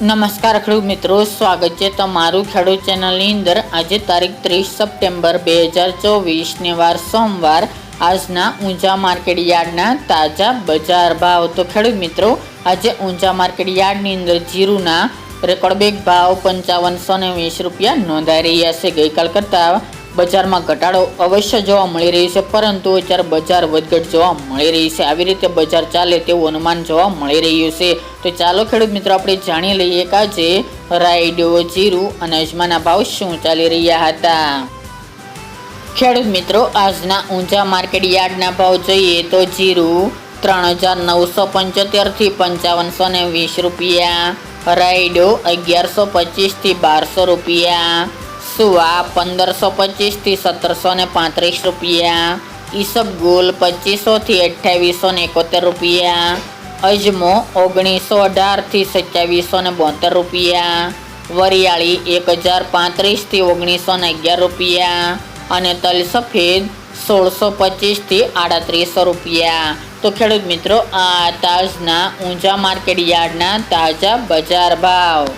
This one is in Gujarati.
નમસ્કાર ખેડૂત મિત્રો, સ્વાગત છે તમારું ખેડૂત ચેનલની અંદર. આજે તારીખ ત્રીસ સપ્ટેમ્બર બે હજાર ચોવીસને વાર સોમવાર. આજના ઊંઝા માર્કેટ યાર્ડના તાજા બજાર ભાવ. તો ખેડૂત મિત્રો, આજે ઊંઝા માર્કેટ યાર્ડની અંદર જીરુના રેકોર્ડ બેગ ભાવ પંચાવનસો ને વીસ રૂપિયા નોંધાઈ રહ્યા છે. ગઈકાલ કરતાં બજારમાં ઘટાડો અવશ્ય જોવા મળી રહ્યું છે, પરંતુ અત્યારે બજાર વધઘટ જોવા મળી રહી છે, આવી રીતે બજાર ચાલે તેવું અનુમાન જોવા મળી રહ્યું છે. તો ચાલો ખેડૂત મિત્રો, આપણે જાણી લઈએ કે આજે રાયડો, જીરું અને અજમાના ભાવ શું ચાલી રહ્યા હતા. ખેડૂત મિત્રો, આજના ઊંચા માર્કેટ યાર્ડના ભાવ જોઈએ તો જીરું ત્રણ હજાર નવસો પંચોતેરથી પંચાવનસો ને વીસ રૂપિયા, રાયડો અગિયારસો પચીસથી બારસો રૂપિયા સુવા પંદરસો પચીસથી સત્તરસો ને પાંત્રીસ રૂપિયા. ઈસબગુલ પચીસોથી અઠ્યાવીસો ને એકોતેર રૂપિયા. અજમો ઓગણીસો અઢારથી સત્યાવીસો ને બોતેર રૂપિયા. વરિયાળી એક હજાર પાંત્રીસથી ઓગણીસો ને અગિયાર રૂપિયા. અને તલ સફેદ સોળસો પચીસથી આડત્રીસો રૂપિયા. તો ખેડૂત મિત્રો, આ તાજના ઊંચા માર્કેટ યાર્ડના તાજા બજાર ભાવ.